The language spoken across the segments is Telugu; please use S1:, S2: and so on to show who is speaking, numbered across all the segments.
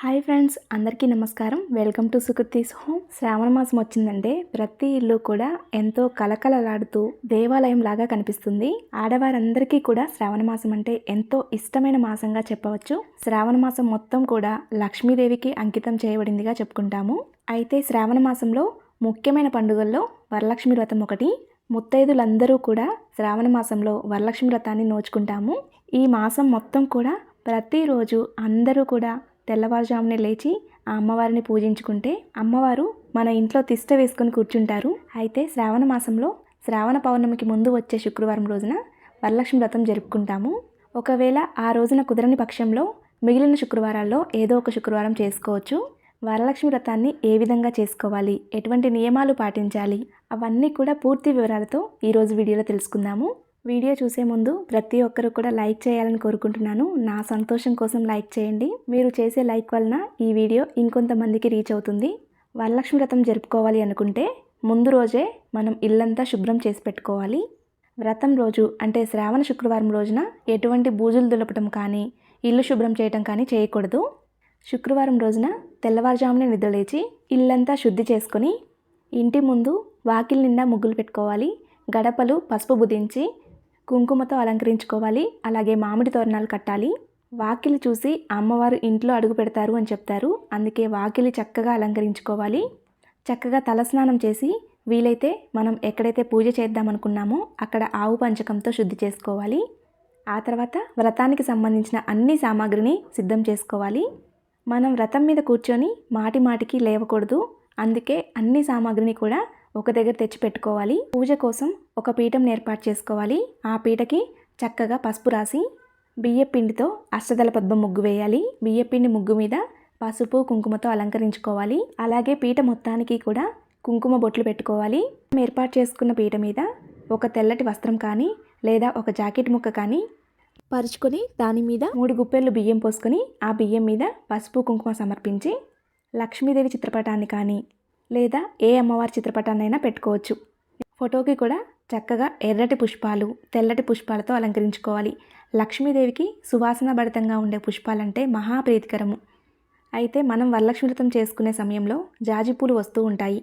S1: హాయ్ ఫ్రెండ్స్ అందరికీ నమస్కారం. Welcome to Sukruthi's home. Shravana మాసం వచ్చిందంటే ప్రతి ఇల్లు కూడా ఎంతో కలకలలాడుతూ దేవాలయం లాగా కనిపిస్తుంది. ఆడవారందరికీ కూడా శ్రావణ మాసం అంటే ఎంతో ఇష్టమైన మాసంగా చెప్పవచ్చు. శ్రావణ మాసం మొత్తం కూడా లక్ష్మీదేవికి అంకితం చేయబడిందిగా చెప్పుకుంటాము. అయితే శ్రావణ మాసంలో ముఖ్యమైన పండుగల్లో వరలక్ష్మి వ్రతం ఒకటి ముత్తైదులందరూ కూడా శ్రావణ మాసంలో వరలక్ష్మి వ్రతాన్ని నోచుకుంటాము. ఈ మాసం మొత్తం కూడా ప్రతిరోజు అందరూ కూడా తెల్లవారుజామునే లేచి ఆ అమ్మవారిని పూజించుకుంటే అమ్మవారు మన ఇంట్లో తిష్ట వేసుకొని కూర్చుంటారు. అయితే శ్రావణ మాసంలో శ్రావణ పౌర్ణమికి ముందు వచ్చే శుక్రవారం రోజున వరలక్ష్మి వ్రతం జరుపుకుంటాము. ఒకవేళ ఆ రోజున కుదరని పక్షంలో మిగిలిన శుక్రవారాల్లో ఏదో ఒక శుక్రవారం చేసుకోవచ్చు. వరలక్ష్మి వ్రతాన్ని ఏ విధంగా చేసుకోవాలి? ఎటువంటి నియమాలు పాటించాలి? అవన్నీ కూడా పూర్తి వివరాలతో ఈరోజు వీడియోలో తెలుసుకుందాము. వీడియో చూసే ముందు ప్రతి ఒక్కరు కూడా లైక్ చేయాలని కోరుకుంటున్నాను. నా సంతోషం కోసం లైక్ చేయండి. మీరు చేసే లైక్ వలన ఈ వీడియో ఇంకొంతమందికి రీచ్ అవుతుంది. వరలక్ష్మి వ్రతం జరుపుకోవాలి అనుకుంటే ముందు రోజే మనం ఇల్లంతా శుభ్రం చేసి పెట్టుకోవాలి. వ్రతం రోజు అంటే శ్రావణ శుక్రవారం రోజున ఎటువంటి బూజులు దులపటం కానీ ఇల్లు శుభ్రం చేయటం కానీ చేయకూడదు. శుక్రవారం రోజున తెల్లవారుజామునే నిద్రలేచి ఇల్లంతా శుద్ధి చేసుకొని ఇంటి ముందు వాకిల్ నిండా ముగ్గులు పెట్టుకోవాలి. గడపలు పసుపు బుదించి కుంకుమతో అలంకరించుకోవాలి. అలాగే మామిడి తోరణాలు కట్టాలి. వాకిలి చూసి అమ్మవారు ఇంట్లో అడుగు పెడతారు అని చెప్తారు. అందుకే వాకిలి చక్కగా అలంకరించుకోవాలి. చక్కగా తలస్నానం చేసి వీలైతే మనం ఎక్కడైతే పూజ చేద్దామనుకున్నామో అక్కడ ఆవు పంచకంతో శుద్ధి చేసుకోవాలి. ఆ తర్వాత వ్రతానికి సంబంధించిన అన్ని సామాగ్రిని సిద్ధం చేసుకోవాలి. మనం వ్రతం మీద కూర్చొని మాటి మాటికి లేవకూడదు. అందుకే అన్ని సామాగ్రిని కూడా ఒక దగ్గర తెచ్చి పెట్టుకోవాలి. పూజ కోసం ఒక పీఠం ఏర్పాటు చేసుకోవాలి. ఆ పీటకి చక్కగా పసుపు రాసి బియ్యపిండితో అష్టదల పద్మ ముగ్గు వేయాలి. బియ్యపిండి ముగ్గు మీద పసుపు కుంకుమతో అలంకరించుకోవాలి. అలాగే పీట మొత్తానికి కూడా కుంకుమ బొట్లు పెట్టుకోవాలి. ఏర్పాటు చేసుకున్న పీట మీద ఒక తెల్లటి వస్త్రం కానీ లేదా ఒక జాకెట్ ముక్క కానీ పరుచుకొని దాని మీద మూడు గుప్పెళ్ళు బియ్యం పోసుకొని ఆ బియ్యం మీద పసుపు కుంకుమ సమర్పించి లక్ష్మీదేవి చిత్రపటాన్ని కానీ లేదా ఏ అమ్మవారి చిత్రపటాన్నైనా పెట్టుకోవచ్చు. ఫోటోకి కూడా చక్కగా ఎర్రటి పుష్పాలు తెల్లటి పుష్పాలతో అలంకరించుకోవాలి. లక్ష్మీదేవికి సువాసన భరితంగా ఉండే పుష్పాలంటే మహాప్రీతికరము అయితే మనం వరలక్ష్మి వ్రతం చేసుకునే సమయంలో జాజి పూలు వస్తూ ఉంటాయి.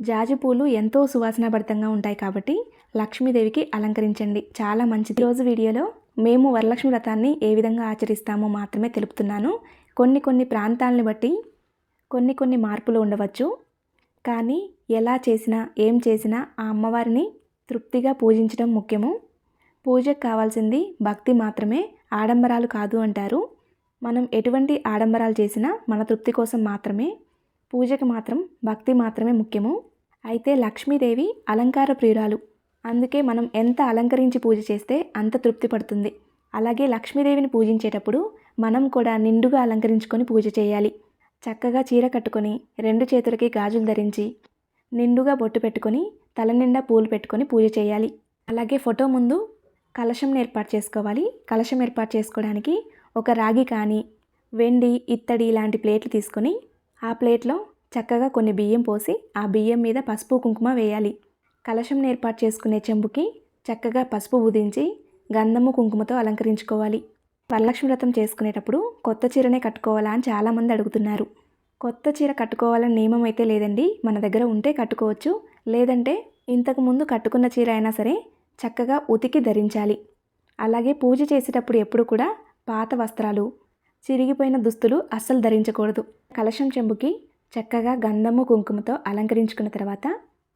S1: జాజి పూలు ఎంతో సువాసనాభరితంగా ఉంటాయి కాబట్టి లక్ష్మీదేవికి అలంకరించండి. చాలా మంచిది. రోజు వీడియోలో మేము వరలక్ష్మి వ్రతాన్ని ఏ విధంగా ఆచరిస్తామో మాత్రమే తెలుపుతున్నాను. కొన్ని కొన్ని ప్రాంతాలను బట్టి కొన్ని కొన్ని మార్పులు ఉండవచ్చు. కానీ ఎలా చేసినా ఏం చేసినా ఆ అమ్మవారిని తృప్తిగా పూజించడం ముఖ్యము. పూజకు కావాల్సింది భక్తి మాత్రమే ఆడంబరాలు కాదు అంటారు. మనం ఎటువంటి ఆడంబరాలు చేసినా మన తృప్తి కోసం మాత్రమే పూజకి మాత్రం భక్తి మాత్రమే ముఖ్యము. అయితే లక్ష్మీదేవి అలంకార ప్రియురాలు. అందుకే మనం ఎంత అలంకరించి పూజ చేస్తే అంత తృప్తి పడుతుంది. అలాగే లక్ష్మీదేవిని పూజించేటప్పుడు మనం కూడా నిండుగా అలంకరించుకొని పూజ చేయాలి. చక్కగా చీర కట్టుకొని రెండు చేతులకి గాజులు ధరించి నిండుగా బొట్టు పెట్టుకొని తల నిండా పూలు పెట్టుకొని పూజ చేయాలి. అలాగే ఫోటో ముందు కలశం ఏర్పాటు చేసుకోవాలి. కలశం ఏర్పాటు చేసుకోవడానికి ఒక రాగి కానీ వెండి ఇత్తడి ఇలాంటి ప్లేట్లు తీసుకొని ఆ ప్లేట్లో చక్కగా కొన్ని బియ్యం పోసి ఆ బియ్యం మీద పసుపు కుంకుమ వేయాలి. కలశం ఏర్పాటు చేసుకునే చెంబుకి చక్కగా పసుపు బుదించి గంధము కుంకుమతో అలంకరించుకోవాలి. వరలక్ష్మి వ్రతం చేసుకునేటప్పుడు కొత్త చీరనే కట్టుకోవాలా అని చాలామంది అడుగుతున్నారు. కొత్త చీర కట్టుకోవాలని నియమం అయితే లేదండి. మన దగ్గర ఉంటే కట్టుకోవచ్చు. లేదంటే ఇంతకు ముందు కట్టుకున్న చీర అయినా సరే చక్కగా ఉతికి ధరించాలి. అలాగే పూజ చేసేటప్పుడు ఎప్పుడు కూడా పాత వస్త్రాలు చిరిగిపోయిన దుస్తులు అస్సలు ధరించకూడదు. కలశం చెంబుకి చక్కగా గంధము కుంకుమతో అలంకరించుకున్న తర్వాత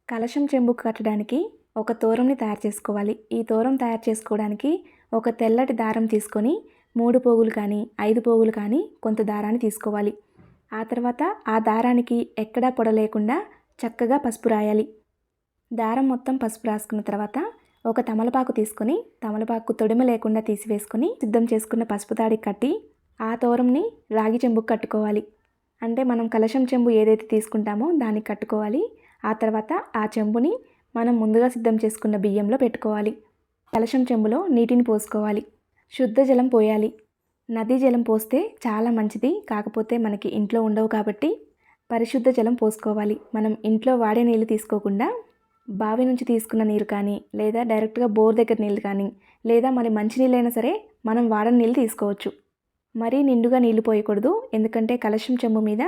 S1: కలశం చెంబుకు కట్టడానికి ఒక తోరంని తయారు చేసుకోవాలి. ఈ తోరం తయారు చేసుకోవడానికి ఒక తెల్లటి దారం తీసుకొని మూడు పోగులు కానీ ఐదు పోగులు కానీ కొంత దారాన్ని తీసుకోవాలి. ఆ తర్వాత ఆ దారానికి ఎక్కడా పొడ లేకుండా చక్కగా పసుపు రాయాలి. దారం మొత్తం పసుపు రాసుకున్న తర్వాత ఒక తమలపాకు తీసుకొని తమలపాకు తొడిమ లేకుండా తీసివేసుకొని సిద్ధం చేసుకున్న పసుపు తాడి కట్టి ఆ తోరంని రాగి చెంబుకు కట్టుకోవాలి. అంటే మనం కలశం చెంబు ఏదైతే తీసుకుంటామో దానికి కట్టుకోవాలి. ఆ తర్వాత ఆ చెంబుని మనం ముందుగా సిద్ధం చేసుకున్న బియ్యంలో పెట్టుకోవాలి. కలశం చెంబులో నీటిని పోసుకోవాలి. శుద్ధ జలం పోయాలి. నదీ జలం పోస్తే చాలా మంచిది. కాకపోతే మనకి ఇంట్లో ఉండవు కాబట్టి పరిశుద్ధ జలం పోసుకోవాలి. మనం ఇంట్లో వాడే నీళ్ళు తీసుకోకుండా బావి నుంచి తీసుకున్న నీరు కానీ లేదా డైరెక్ట్గా బోర్ దగ్గర నీళ్ళు కానీ లేదా మరి మంచినీళ్ళైనా సరే మనం వాడని నీళ్ళు తీసుకోవచ్చు. మరీ నిండుగా నీళ్ళు పోయకూడదు. ఎందుకంటే కలశం చెంబు మీద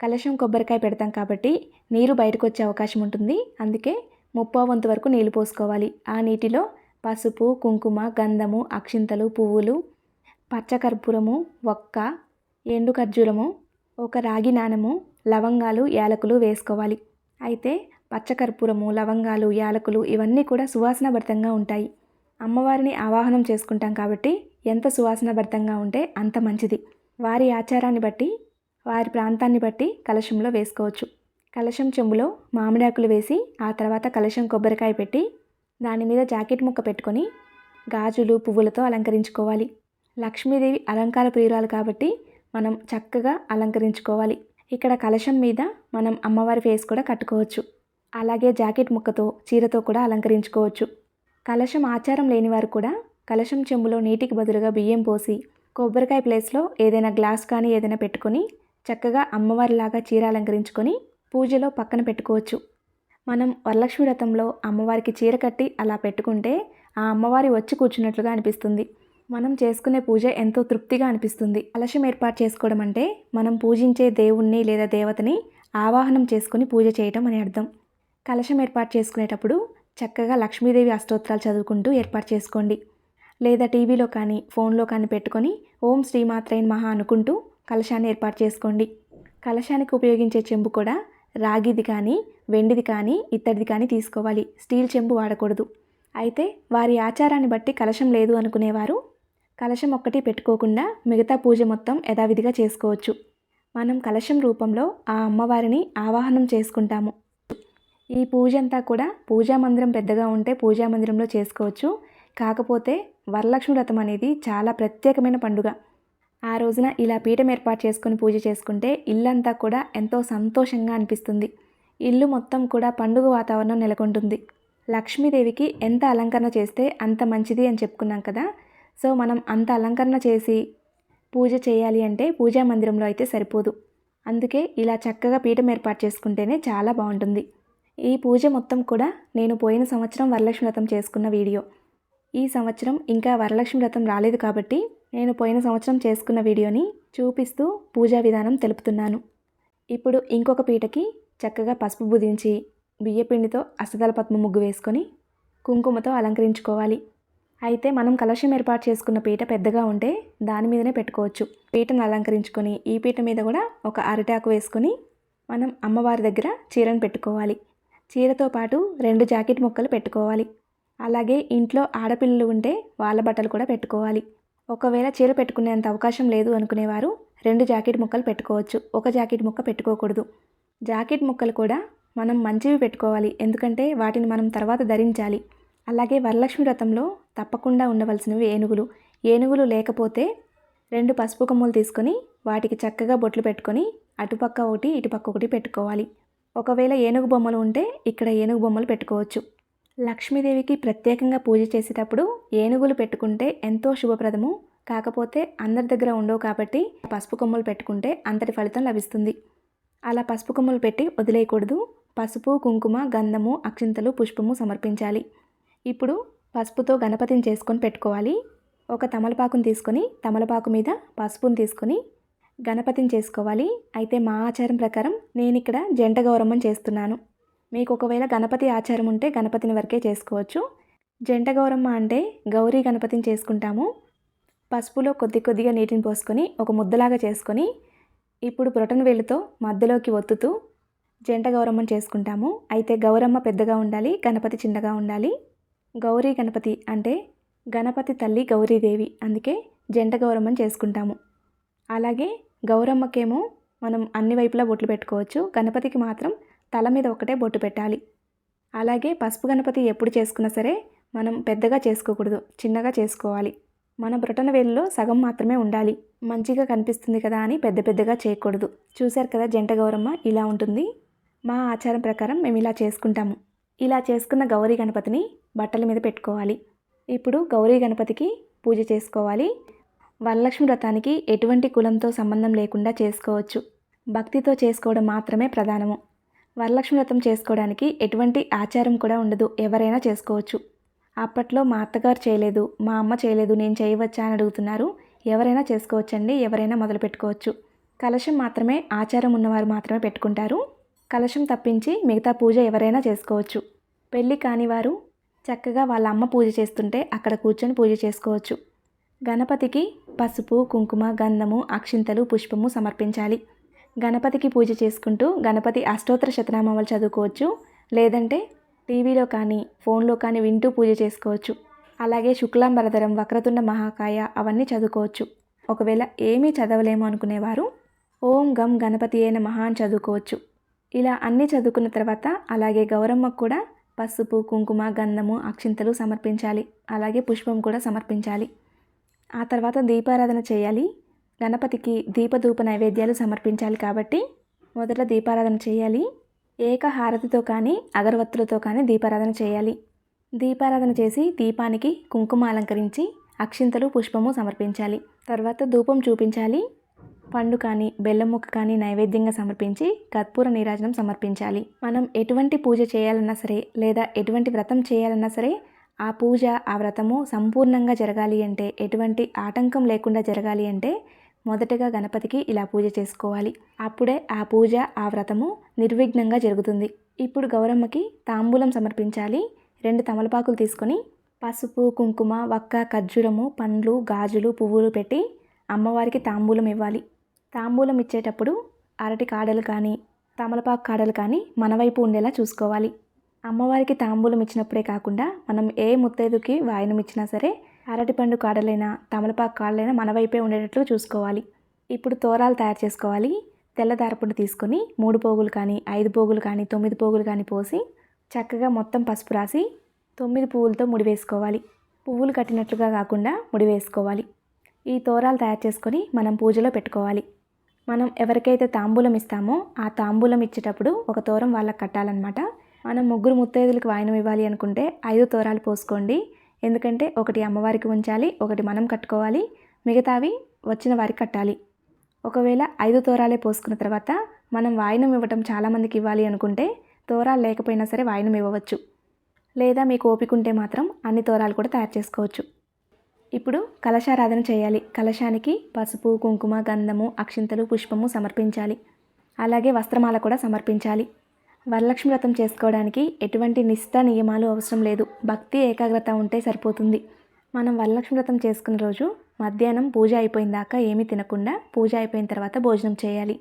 S1: కలశం కొబ్బరికాయ పెడతాం కాబట్టి నీరు బయటకు వచ్చే అవకాశం ఉంటుంది. అందుకే ముప్పో వంతు వరకు నీళ్ళు పోసుకోవాలి. ఆ నీటిలో పసుపు కుంకుమ గంధము అక్షింతలు పువ్వులు పచ్చకర్పూరము ఒక్క ఎండు ఖర్జూరము ఒక రాగి నాణము లవంగాలు యాలకులు వేసుకోవాలి. అయితే పచ్చకర్పూరము లవంగాలు యాలకులు ఇవన్నీ కూడా సువాసనభరితంగా ఉంటాయి. అమ్మవారిని ఆవాహనం చేసుకుంటాం కాబట్టి ఎంత సువాసనభరితంగా ఉంటే అంత మంచిది. వారి ఆచారాన్ని బట్టి వారి ప్రాంతాన్ని బట్టి కలశంలో వేసుకోవచ్చు. కలశం చెంబులో మామిడాకులు వేసి ఆ తర్వాత కలశం కొబ్బరికాయ పెట్టి దాని మీద జాకెట్ ముక్క పెట్టుకొని గాజులు పువ్వులతో అలంకరించుకోవాలి. లక్ష్మీదేవి అలంకార ప్రియురాలు కాబట్టి మనం చక్కగా అలంకరించుకోవాలి. ఇక్కడ కలశం మీద మనం అమ్మవారి ఫేస్ కూడా కట్టుకోవచ్చు. అలాగే జాకెట్ ముక్కతో చీరతో కూడా అలంకరించుకోవచ్చు. కలశం ఆచారం లేని వారు కూడా కలశం చెంబులో నీటికి బదులుగా బియ్యం పోసి కొబ్బరికాయ ప్లేస్లో ఏదైనా గ్లాస్ కానీ ఏదైనా పెట్టుకొని చక్కగా అమ్మవారిలాగా చీర అలంకరించుకొని పూజలో పక్కన పెట్టుకోవచ్చు. మనం వరలక్ష్మి వ్రతంలో అమ్మవారికి చీర కట్టి అలా పెట్టుకుంటే ఆ అమ్మవారి వచ్చి కూర్చున్నట్లుగా అనిపిస్తుంది. మనం చేసుకునే పూజ ఎంతో తృప్తిగా అనిపిస్తుంది. కలశం ఏర్పాటు చేసుకోవడం అంటే మనం పూజించే దేవుణ్ణి లేదా దేవతని ఆవాహనం చేసుకుని పూజ చేయటం అని అర్థం. కలశం ఏర్పాటు చేసుకునేటప్పుడు చక్కగా లక్ష్మీదేవి అష్టోత్తరాలు చదువుకుంటూ ఏర్పాటు చేసుకోండి. లేదా టీవీలో కానీ ఫోన్లో కానీ పెట్టుకొని ఓం శ్రీమాత్రైన్ మహా అనుకుంటూ కలశాన్ని ఏర్పాటు చేసుకోండి. కలశానికి ఉపయోగించే చెంబు కూడా రాగిది కానీ వెండిది కానీ ఇత్తడిది కానీ తీసుకోవాలి. స్టీల్ చెంబు వాడకూడదు. అయితే వారి ఆచారాన్ని బట్టి కలశం లేదు అనుకునేవారు. కలశం ఒక్కటి పెట్టుకోకుండా మిగతా పూజ మొత్తం యథావిధిగా చేసుకోవచ్చు. మనం కలశం రూపంలో ఆ అమ్మవారిని ఆవాహనం చేసుకుంటాము. ఈ పూజ అంతా కూడా పూజా మందిరం పెద్దగా ఉంటే పూజా మందిరంలో చేసుకోవచ్చు. కాకపోతే వరలక్ష్మి వ్రతం అనేది చాలా ప్రత్యేకమైన పండుగ. ఆ రోజున ఇలా పీఠం ఏర్పాటు చేసుకుని పూజ చేసుకుంటే ఇల్లంతా కూడా ఎంతో సంతోషంగా అనిపిస్తుంది. ఇల్లు మొత్తం కూడా పండుగ వాతావరణం నెలకొంటుంది. లక్ష్మీదేవికి ఎంత అలంకరణ చేస్తే అంత మంచిది అని చెప్పుకున్నాం కదా? సో మనం అంత అలంకరణ చేసి పూజ చేయాలి అంటే పూజా మందిరంలో అయితే సరిపోదు. అందుకే ఇలా చక్కగా పీఠం ఏర్పాటు చేసుకుంటేనే చాలా బాగుంటుంది. ఈ పూజ మొత్తం కూడా నేను పోయిన సంవత్సరం వరలక్ష్మి వ్రతం చేసుకున్న వీడియో. ఈ సంవత్సరం ఇంకా వరలక్ష్మి వ్రతం రాలేదు కాబట్టి నేను పోయిన సంవత్సరం చేసుకున్న వీడియోని చూపిస్తూ పూజా విధానం తెలుపుతున్నాను. ఇప్పుడు ఇంకొక పీటకి చక్కగా పసుపు బుదించి బియ్యపిండితో అష్టదళ పద్మ ముగ్గు వేసుకొని కుంకుమతో అలంకరించుకోవాలి. అయితే మనం కలశం ఏర్పాటు చేసుకున్న పీట పెద్దగా ఉంటే దాని మీదనే పెట్టుకోవచ్చు. పీటను అలంకరించుకొని ఈ పీట మీద కూడా ఒక అరిటాకు వేసుకొని మనం అమ్మవారి దగ్గర చీరను పెట్టుకోవాలి. చీరతో పాటు రెండు జాకెట్ ముక్కలు పెట్టుకోవాలి. అలాగే ఇంట్లో ఆడపిల్లలు ఉంటే వాళ్ళ బట్టలు కూడా పెట్టుకోవాలి. ఒకవేళ చీర పెట్టుకునేంత అవకాశం లేదు అనుకునేవారు రెండు జాకెట్ ముక్కలు పెట్టుకోవచ్చు. ఒక జాకెట్ ముక్క పెట్టుకోకూడదు. జాకెట్ ముక్కలు కూడా మనం మంచివి పెట్టుకోవాలి. ఎందుకంటే వాటిని మనం తర్వాత ధరించాలి. అలాగే వరలక్ష్మి వ్రతంలో తప్పకుండా ఉండవలసినవి ఏనుగులు. ఏనుగులు లేకపోతే రెండు పసుపు కొమ్ములు తీసుకొని వాటికి చక్కగా బొట్లు పెట్టుకొని అటుపక్క ఒకటి ఇటుపక్క ఒకటి పెట్టుకోవాలి. ఒకవేళ ఏనుగు బొమ్మలు ఉంటే ఇక్కడ ఏనుగు బొమ్మలు పెట్టుకోవచ్చు. లక్ష్మీదేవికి ప్రత్యేకంగా పూజ చేసేటప్పుడు ఏనుగులు పెట్టుకుంటే ఎంతో శుభప్రదము. కాకపోతే అందరి దగ్గర ఉండవు కాబట్టి పసుపు కొమ్ములు పెట్టుకుంటే అంతటి ఫలితం లభిస్తుంది. అలా పసుపు కొమ్ములు పెట్టి వదిలేయకూడదు. పసుపు కుంకుమ గంధము అక్షింతలు పుష్పము సమర్పించాలి. ఇప్పుడు పసుపుతో గణపతిని చేసుకొని పెట్టుకోవాలి. ఒక తమలపాకుని తీసుకొని తమలపాకు మీద పసుపును తీసుకొని గణపతిని చేసుకోవాలి. అయితే మా ఆచారం ప్రకారం నేను ఇక్కడ జంట గౌరమ్మని చేస్తున్నాను. మీకు ఒకవేళ గణపతి ఆచారం ఉంటే గణపతిని వరకే చేసుకోవచ్చు. జంట గౌరమ్మ అంటే గౌరీ గణపతిని చేసుకుంటాము. పసుపులో కొద్ది కొద్దిగా నీటిని పోసుకొని ఒక ముద్దలాగా చేసుకొని ఇప్పుడు బ్రొటన వేలుతో మధ్యలోకి ఒత్తుతూ జంట గౌరమ్మను చేసుకుంటాము. అయితే గౌరమ్మ పెద్దగా ఉండాలి గణపతి చిన్నగా ఉండాలి. గౌరీ గణపతి అంటే గణపతి తల్లి గౌరీదేవి అందుకే జంట గౌరమ్మను చేసుకుంటాము. అలాగే గౌరమ్మకేమో మనం అన్ని వైపులా బొట్లు పెట్టుకోవచ్చు. గణపతికి మాత్రం తల మీద ఒకటే బొట్టు పెట్టాలి. అలాగే పసుపు గణపతి ఎప్పుడు చేసుకున్నా సరే మనం పెద్దగా చేసుకోకూడదు చిన్నగా చేసుకోవాలి. మన బ్రొటన వేలులో సగం మాత్రమే ఉండాలి. మంచిగా కనిపిస్తుంది కదా అని పెద్ద పెద్దగా చేయకూడదు. చూశారు కదా జంట గౌరమ్మ ఇలా ఉంటుంది. మా ఆచారం ప్రకారం మేము ఇలా చేసుకుంటాము. ఇలా చేసుకున్న గౌరీ గణపతిని బట్టల మీద పెట్టుకోవాలి. ఇప్పుడు గౌరీ గణపతికి పూజ చేసుకోవాలి. వరలక్ష్మి వ్రతానికి ఎటువంటి కులంతో సంబంధం లేకుండా చేసుకోవచ్చు. భక్తితో చేసుకోవడం మాత్రమే ప్రధానము. వరలక్ష్మి వ్రతం చేసుకోవడానికి ఎటువంటి ఆచారం కూడా ఉండదు. ఎవరైనా చేసుకోవచ్చు. అప్పట్లో మా అత్తగారు చేయలేదు మా అమ్మ చేయలేదు నేను చేయవచ్చా అని అడుగుతున్నారు. ఎవరైనా చేసుకోవచ్చండి ఎవరైనా మొదలు పెట్టుకోవచ్చు. కలశం మాత్రమే ఆచారం ఉన్నవారు మాత్రమే పెట్టుకుంటారు. కలశం తప్పించి మిగతా పూజ ఎవరైనా చేసుకోవచ్చు. పెళ్ళి కాని వారు చక్కగా వాళ్ళ అమ్మ పూజ చేస్తుంటే అక్కడ కూర్చొని పూజ చేసుకోవచ్చు. గణపతికి పసుపు కుంకుమ గంధము అక్షింతలు పుష్పము సమర్పించాలి. గణపతికి పూజ చేసుకుంటూ గణపతి అష్టోత్తర శతనామాలు చదువుకోవచ్చు. లేదంటే టీవీలో కానీ ఫోన్లో కానీ వింటూ పూజ చేసుకోవచ్చు. అలాగే శుక్లాంబరధరం వక్రతుండ మహాకాయ అవన్నీ చదువుకోవచ్చు. ఒకవేళ ఏమీ చదవలేము అనుకునేవారు ఓం గం గణపతి అయిన మహా అని చదువుకోవచ్చు. ఇలా అన్నీ చదువుకున్న తర్వాత అలాగే గౌరమ్మకు కూడా పసుపు కుంకుమ గంధము అక్షింతలు సమర్పించాలి. అలాగే పుష్పం కూడా సమర్పించాలి. ఆ తర్వాత దీపారాధన చేయాలి. గణపతికి దీపధూప నైవేద్యాలు సమర్పించాలి కాబట్టి మొదట దీపారాధన చేయాలి. ఏకహారతితో కానీ అగరవత్తులతో కానీ దీపారాధన చేయాలి. దీపారాధన చేసి దీపానికి కుంకుమ అలంకరించి అక్షింతలు పుష్పము సమర్పించాలి. తర్వాత ధూపం చూపించాలి. పండు కానీ బెల్లం ముక్క కానీ నైవేద్యంగా సమర్పించి కర్పూర నీరాజనం సమర్పించాలి. మనం ఎటువంటి పూజ చేయాలన్నా సరే లేదా ఎటువంటి వ్రతం చేయాలన్నా సరే ఆ పూజ ఆ వ్రతము సంపూర్ణంగా జరగాలి అంటే ఎటువంటి ఆటంకం లేకుండా జరగాలి అంటే మొదటగా గణపతికి ఇలా పూజ చేసుకోవాలి. అప్పుడే ఆ పూజ ఆ వ్రతము నిర్విఘ్నంగా జరుగుతుంది. ఇప్పుడు గౌరమ్మకి తాంబూలం సమర్పించాలి. రెండు తమలపాకులు తీసుకొని పసుపు కుంకుమ వక్క ఖర్జూరము పండ్లు గాజులు పువ్వులు పెట్టి అమ్మవారికి తాంబూలం ఇవ్వాలి. తాంబూలం ఇచ్చేటప్పుడు అరటి కాడలు కానీ తమలపాకు కాడలు కానీ మన వైపు ఉండేలా చూసుకోవాలి. అమ్మవారికి తాంబూలం ఇచ్చినప్పుడే కాకుండా మనం ఏ ముత్తైదుకి వాయనం ఇచ్చినా సరే అరటిపండు కాడలైనా తమలపాకు కాడలైనా మన వైపే ఉండేటట్లు చూసుకోవాలి. ఇప్పుడు తోరాలు తయారు చేసుకోవాలి. తెల్లదారపుండు తీసుకొని మూడు పోగులు కానీ ఐదు పోగులు కానీ తొమ్మిది పోగులు కానీ పోసి చక్కగా మొత్తం పసుపు రాసి తొమ్మిది పువ్వులతో ముడి వేసుకోవాలి. పువ్వులు కట్టినట్లుగా కాకుండా ముడి వేసుకోవాలి. ఈ తోరాలు తయారు చేసుకొని మనం పూజలో పెట్టుకోవాలి. మనం ఎవరికైతే తాంబూలం ఇస్తామో ఆ తాంబూలం ఇచ్చేటప్పుడు ఒక తోరం వాళ్ళకి కట్టాలన్నమాట. మనం ముగ్గురు ముత్తైదులకు వాయనం ఇవ్వాలి అనుకుంటే ఐదు తోరాలు పోసుకోండి. ఎందుకంటే ఒకటి అమ్మవారికి ఉంచాలి ఒకటి మనం కట్టుకోవాలి మిగతావి వచ్చిన వారికి కట్టాలి. ఒకవేళ ఐదు తోరాలే పోసుకున్న తర్వాత మనం వాయనం ఇవ్వటం చాలామందికి ఇవ్వాలి అనుకుంటే తోరాలు లేకపోయినా సరే వాయనం ఇవ్వవచ్చు. లేదా మీకు ఓపిక ఉంటే మాత్రం అన్ని తోరాలు కూడా తయారు చేసుకోవచ్చు. ఇప్పుడు కలశారాధన చేయాలి. కలశానికి పసుపు కుంకుమ గంధము అక్షింతలు పుష్పము సమర్పించాలి. అలాగే వస్త్రమాల కూడా సమర్పించాలి. వరలక్ష్మి వ్రతం చేసుకోవడానికి ఎటువంటి నిష్ఠ నియమాలు అవసరం లేదు. భక్తి ఏకాగ్రత ఉంటే సరిపోతుంది. మనం వరలక్ష్మి వ్రతం చేసుకున్న రోజు మధ్యాహ్నం పూజ అయిపోయిన దాకా ఏమీ తినకుండా పూజ అయిపోయిన తర్వాత భోజనం చేయాలి.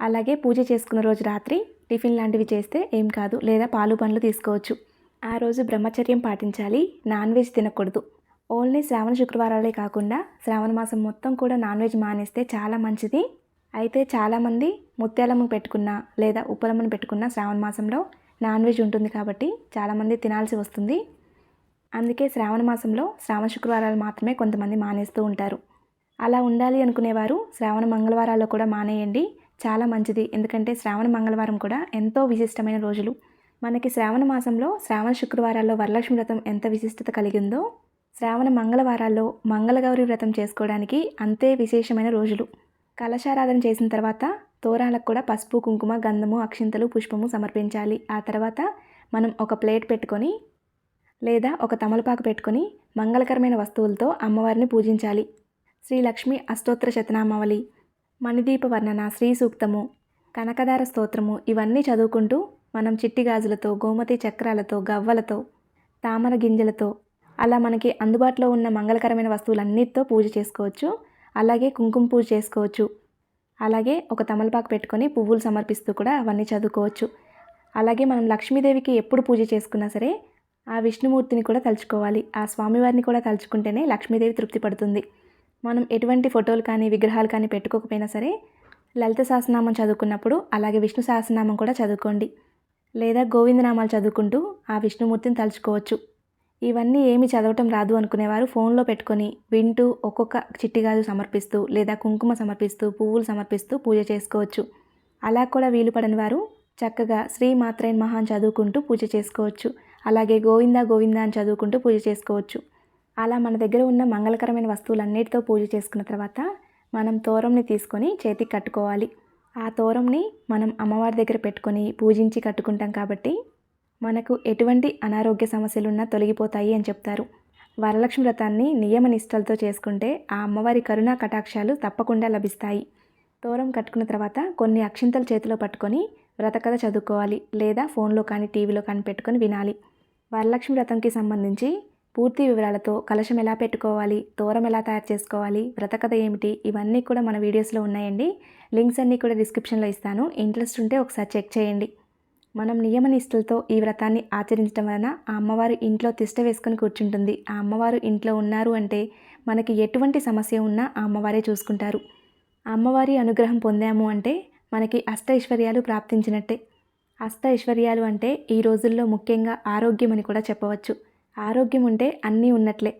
S1: అలాగే పూజ చేసుకున్న రోజు రాత్రి టిఫిన్ లాంటివి చేస్తే ఏం కాదు. లేదా పాలు పండ్లు తీసుకోవచ్చు. ఆ రోజు బ్రహ్మచర్యం పాటించాలి. నాన్ వెజ్ తినకూడదు. ఓన్లీ శ్రావణ శుక్రవారాలే కాకుండా శ్రావణ మాసం మొత్తం కూడా నాన్ వెజ్ మానేస్తే చాలా మంచిది. అయితే చాలామంది ముత్యాలమ్మ పెట్టుకున్న లేదా ఉప్పలమ్మను పెట్టుకున్న శ్రావణ మాసంలో నాన్ వెజ్ ఉంటుంది కాబట్టి చాలామంది తినాల్సి వస్తుంది. అందుకే శ్రావణ మాసంలో శ్రావణ శుక్రవారాలు మాత్రమే కొంతమంది మానేస్తూ ఉంటారు. అలా ఉండాలి అనుకునేవారు శ్రావణ మంగళవారాల్లో కూడా మానేయండి. చాలా మంచిది. ఎందుకంటే శ్రావణ మంగళవారం కూడా ఎంతో విశిష్టమైన రోజులు. మనకి శ్రావణ మాసంలో శ్రావణ శుక్రవారాల్లో వరలక్ష్మి వ్రతం ఎంత విశిష్టత కలిగిందో శ్రావణ మంగళవారాల్లో మంగళగౌరి వ్రతం చేసుకోవడానికి అంతే విశేషమైన రోజులు. కలశారాధన చేసిన తర్వాత తోరాలకు కూడా పసుపు కుంకుమ గంధము అక్షింతలు పుష్పము సమర్పించాలి. ఆ తర్వాత మనం ఒక ప్లేట్ పెట్టుకొని లేదా ఒక తమలపాకు పెట్టుకొని మంగళకరమైన వస్తువులతో అమ్మవారిని పూజించాలి. శ్రీ లక్ష్మి అష్టోత్తర శతనామావళి మణిదీప వర్ణన శ్రీ సూక్తము కనకదార స్తోత్రము ఇవన్నీ చదువుకుంటూ మనం చిట్టి గాజులతో గోమతి చక్రాలతో గవ్వలతో తామర గింజలతో అలా మనకి అందుబాటులో ఉన్న మంగళకరమైన వస్తువులన్నిటితో పూజ చేసుకోవచ్చు. అలాగే కుంకుమ పూజ చేసుకోవచ్చు. అలాగే ఒక తమలపాకు పెట్టుకొని పువ్వులు సమర్పిస్తూ కూడా అవన్నీ చదువుకోవచ్చు. అలాగే మనం లక్ష్మీదేవికి ఎప్పుడు పూజ చేసుకున్నా సరే ఆ విష్ణుమూర్తిని కూడా తలుచుకోవాలి. ఆ స్వామివారిని కూడా తలుచుకుంటేనే లక్ష్మీదేవి తృప్తి పడుతుంది. మనం ఎటువంటి ఫోటోలు కానీ విగ్రహాలు కానీ పెట్టుకోకపోయినా సరే లలిత సహస్రనామం చదువుకున్నప్పుడు అలాగే విష్ణు సహస్రనామం కూడా చదువుకోండి. లేదా గోవిందనామాలు చదువుకుంటూ ఆ విష్ణుమూర్తిని తలుచుకోవచ్చు. ఇవన్నీ ఏమి చదవటం రాదు అనుకునేవారు. ఫోన్లో పెట్టుకొని వింటూ ఒక్కొక్క చిట్టిగాజు సమర్పిస్తూ లేదా కుంకుమ సమర్పిస్తూ పువ్వులు సమర్పిస్తూ పూజ చేసుకోవచ్చు. అలా కూడా వీలు పడని వారు చక్కగా శ్రీ మాత్రైన్ మహాన్ చదువుకుంటూ పూజ చేసుకోవచ్చు. అలాగే గోవింద గోవింద అని చదువుకుంటూ పూజ చేసుకోవచ్చు. అలా మన దగ్గర ఉన్న మంగళకరమైన వస్తువులన్నిటితో పూజ చేసుకున్న తర్వాత మనం తోరంని తీసుకొని చేతికి కట్టుకోవాలి. ఆ తోరంని మనం అమ్మవారి దగ్గర పెట్టుకొని పూజించి కట్టుకుంటాం కాబట్టి మనకు ఎటువంటి అనారోగ్య సమస్యలున్నా తొలగిపోతాయి అని చెప్తారు. వరలక్ష్మి వ్రతాన్ని నియమ నిష్టలతో చేసుకుంటే ఆ అమ్మవారి కరుణా కటాక్షాలు తప్పకుండా లభిస్తాయి. తోరం కట్టుకున్న తర్వాత కొన్ని అక్షింతలు చేతిలో పట్టుకొని వ్రతకథ చదువుకోవాలి లేదా ఫోన్లో కానీ టీవీలో కానీ పెట్టుకొని వినాలి. వరలక్ష్మి వ్రతంకి సంబంధించి పూర్తి వివరాలతో కలశం ఎలా పెట్టుకోవాలి తోరం ఎలా తయారు చేసుకోవాలి వ్రతకథ ఏమిటి ఇవన్నీ కూడా మన వీడియోస్లో ఉన్నాయండి. లింక్స్ అన్నీ కూడా డిస్క్రిప్షన్లో ఇస్తాను. ఇంట్రెస్ట్ ఉంటే ఒకసారి చెక్ చేయండి. మనం నియమ నిష్ఠలతో ఈ వ్రతాన్ని ఆచరించడం వలన ఆ అమ్మవారు ఇంట్లో తిష్ట వేసుకొని కూర్చుంటుంది. ఆ అమ్మవారు ఇంట్లో ఉన్నారు అంటే మనకి ఎటువంటి సమస్య ఉన్నా ఆ అమ్మవారే చూసుకుంటారు. ఆ అమ్మవారి అనుగ్రహం పొందాము అంటే మనకి అష్ట ఐశ్వర్యాలు ప్రాప్తించినట్టే. అష్ట ఐశ్వర్యాలు అంటే ఈ రోజుల్లో ముఖ్యంగా ఆరోగ్యం అని కూడా చెప్పవచ్చు. ఆరోగ్యం ఉంటే అన్నీ ఉన్నట్లే.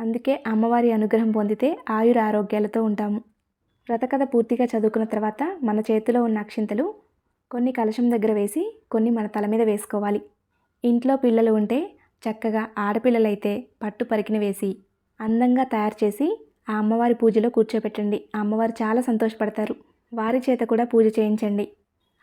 S1: అందుకే అమ్మవారి అనుగ్రహం పొందితే ఆయుర ఆరోగ్యాలతో ఉంటాము. వ్రతకథ పూర్తిగా చదువుకున్న తర్వాత మన చేతిలో ఉన్న అక్షింతలు కొన్ని కలశం దగ్గర వేసి కొన్ని మన తల మీద వేసుకోవాలి. ఇంట్లో పిల్లలు ఉంటే చక్కగా ఆడపిల్లలైతే పట్టు పరికిని వేసి అందంగా తయారు చేసి ఆ అమ్మవారి పూజలో కూర్చోబెట్టండి ఆ అమ్మవారు చాలా సంతోషపడతారు. వారి చేత కూడా పూజ చేయించండి.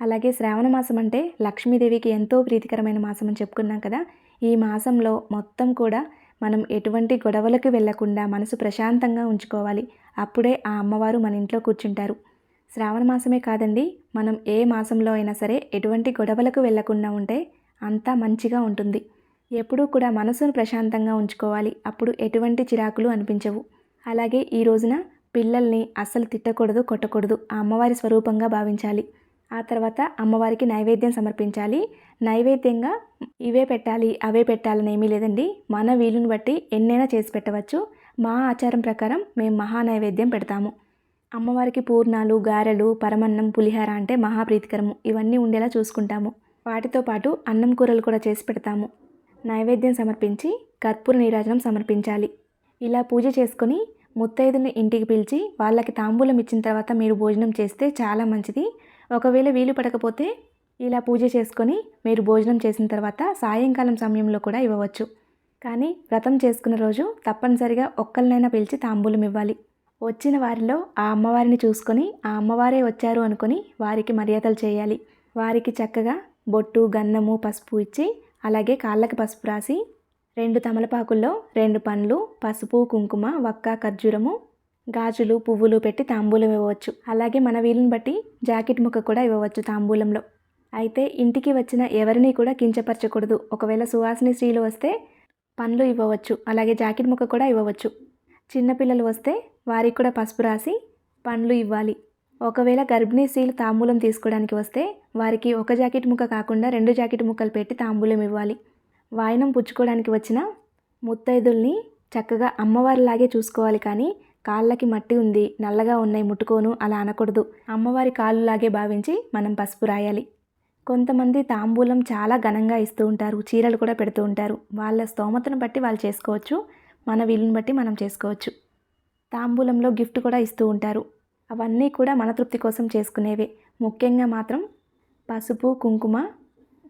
S1: అలాగే శ్రావణ మాసం అంటే లక్ష్మీదేవికి ఎంతో ప్రీతికరమైన మాసం అని చెప్పుకున్నాం కదా. ఈ మాసంలో మొత్తం కూడా మనం ఎటువంటి గొడవలకు వెళ్ళకుండా మనసు ప్రశాంతంగా ఉంచుకోవాలి. అప్పుడే ఆ అమ్మవారు మన ఇంట్లో కూర్చుంటారు. శ్రావణ మాసమే కాదండి. మనం ఏ మాసంలో అయినా సరే ఎటువంటి గొడవలకు వెళ్ళకుండా ఉంటే అంతా మంచిగా ఉంటుంది. ఎప్పుడూ కూడా మనసును ప్రశాంతంగా ఉంచుకోవాలి. అప్పుడు ఎటువంటి చిరాకులు అనిపించవు. అలాగే ఈ రోజున పిల్లల్ని అస్సలు తిట్టకూడదు కొట్టకూడదు. ఆ అమ్మవారి స్వరూపంగా భావించాలి. ఆ తర్వాత అమ్మవారికి నైవేద్యం సమర్పించాలి. నైవేద్యంగా ఇవే పెట్టాలి అవే పెట్టాలని ఏమీ లేదండి. మన వీలుని బట్టి ఎన్నైనా చేసి పెట్టవచ్చు. మా ఆచారం ప్రకారం మేము మహా నైవేద్యం పెడతాము. అమ్మవారికి పూర్ణాలు గారెలు పరమన్నం పులిహార అంటే మహాప్రీతికరము. ఇవన్నీ ఉండేలా చూసుకుంటాము. వాటితో పాటు అన్నం కూరలు కూడా చేసి పెడతాము. నైవేద్యం సమర్పించి కర్పూర నీరాజనం సమర్పించాలి. ఇలా పూజ చేసుకుని ముత్తైదుని ఇంటికి పిలిచి వాళ్ళకి తాంబూలం ఇచ్చిన తర్వాత మీరు భోజనం చేస్తే చాలా మంచిది. ఒకవేళ వీలు పడకపోతే ఇలా పూజ చేసుకొని మీరు భోజనం చేసిన తర్వాత సాయంకాలం సమయంలో కూడా ఇవ్వవచ్చు. కానీ వ్రతం చేసుకున్న రోజు తప్పనిసరిగా ఒక్కరినైనా పిలిచి తాంబూలం ఇవ్వాలి. వచ్చిన వారిలో ఆ అమ్మవారిని చూసుకొని ఆ అమ్మవారే వచ్చారు అనుకొని వారికి మర్యాదలు చేయాలి. వారికి చక్కగా బొట్టు గంధము పసుపు ఇచ్చి అలాగే కాళ్ళకి పసుపు రాసి రెండు తమలపాకుల్లో రెండు పండ్లు పసుపు కుంకుమ వక్క ఖర్జూరము గాజులు పువ్వులు పెట్టి తాంబూలం ఇవ్వవచ్చు. అలాగే మన వీలుని బట్టి జాకెట్ ముక్క కూడా ఇవ్వవచ్చు తాంబూలంలో. అయితే ఇంటికి వచ్చిన ఎవరిని కూడా కించపరచకూడదు. ఒకవేళ సువాసిని స్త్రీలు వస్తే పండ్లు ఇవ్వవచ్చు. అలాగే జాకెట్ ముక్క కూడా ఇవ్వవచ్చు. చిన్నపిల్లలు వస్తే వారికి కూడా పసుపు రాసి పండ్లు ఇవ్వాలి. ఒకవేళ గర్భిణీ స్త్రీలు తాంబూలం తీసుకోవడానికి వస్తే వారికి ఒక జాకెట్ ముక్క కాకుండా రెండు జాకెట్ ముక్కలు పెట్టి తాంబూలం ఇవ్వాలి. వాయనం పుచ్చుకోవడానికి వచ్చిన ముత్తైదుల్ని చక్కగా అమ్మవారిలాగే చూసుకోవాలి కానీ కాళ్ళకి మట్టి ఉంది నల్లగా ఉన్నాయి ముట్టుకోను అలా అనకూడదు. అమ్మవారి కాళ్ళులాగే భావించి మనం పసుపు రాయాలి. కొంతమంది తాంబూలం చాలా ఘనంగా ఇస్తూ ఉంటారు చీరలు కూడా పెడుతూ ఉంటారు. వాళ్ళ స్తోమతను బట్టి వాళ్ళు చేసుకోవచ్చు మన వీలుని బట్టి మనం చేసుకోవచ్చు. తాంబూలంలో గిఫ్ట్ కూడా ఇస్తూ ఉంటారు. అవన్నీ కూడా మన తృప్తి కోసం చేసుకునేవే. ముఖ్యంగా మాత్రం పసుపు కుంకుమ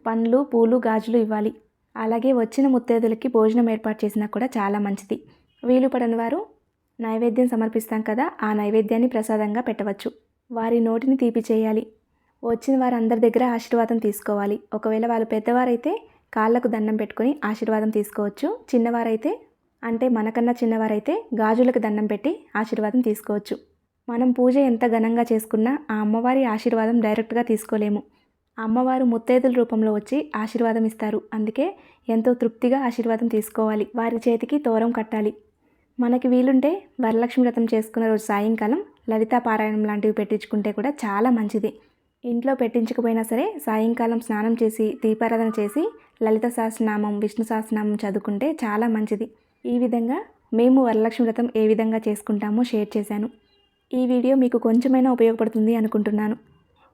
S1: పండ్లు పూలు గాజులు ఇవ్వాలి. అలాగే వచ్చిన ముత్తైదులకి భోజనం ఏర్పాటు చేసినా కూడా చాలా మంచిది. వీలు పడని వారు నైవేద్యం సమర్పిస్తాం కదా ఆ నైవేద్యాన్ని ప్రసాదంగా పెట్టవచ్చు. వారి నోటిని తీపి చేయాలి. వచ్చిన వారందరి దగ్గర ఆశీర్వాదం తీసుకోవాలి. ఒకవేళ వాళ్ళు పెద్దవారైతే కాళ్ళకు దండం పెట్టుకొని ఆశీర్వాదం తీసుకోవచ్చు. చిన్నవారైతే అంటే మనకన్నా చిన్నవారైతే గాజులకు దండం పెట్టి ఆశీర్వాదం తీసుకోవచ్చు. మనం పూజ ఎంత ఘనంగా చేసుకున్నా ఆ అమ్మవారి ఆశీర్వాదం డైరెక్ట్గా తీసుకోలేము. అమ్మవారు ముత్తైదుల రూపంలో వచ్చి ఆశీర్వాదం ఇస్తారు. అందుకే ఎంతో తృప్తిగా ఆశీర్వాదం తీసుకోవాలి. వారి చేతికి తోరం కట్టాలి. మనకి వీలుంటే వరలక్ష్మి వ్రతం చేసుకున్న రోజు సాయంకాలం లలితా పారాయణం లాంటివి పెట్టించుకుంటే కూడా చాలా మంచిది. ఇంట్లో పెట్టించకపోయినా సరే సాయంకాలం స్నానం చేసి దీపారాధన చేసి లలిత సహస్రనామం విష్ణు సహస్రనామం చదువుకుంటే చాలా మంచిది. ఈ విధంగా మేము వరలక్ష్మి వ్రతం ఏ విధంగా చేసుకుంటామో షేర్ చేశాను. ఈ వీడియో మీకు కొంచెమైనా ఉపయోగపడుతుంది అనుకుంటున్నాను.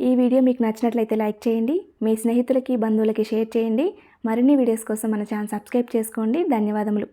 S1: ఈ వీడియో మీకు నచ్చినట్లయితే లైక్ చేయండి మీ స్నేహితులకి బంధువులకి షేర్ చేయండి. మరిన్ని వీడియోస్ కోసం మన ఛానల్ సబ్స్క్రైబ్ చేసుకోండి. ధన్యవాదములు.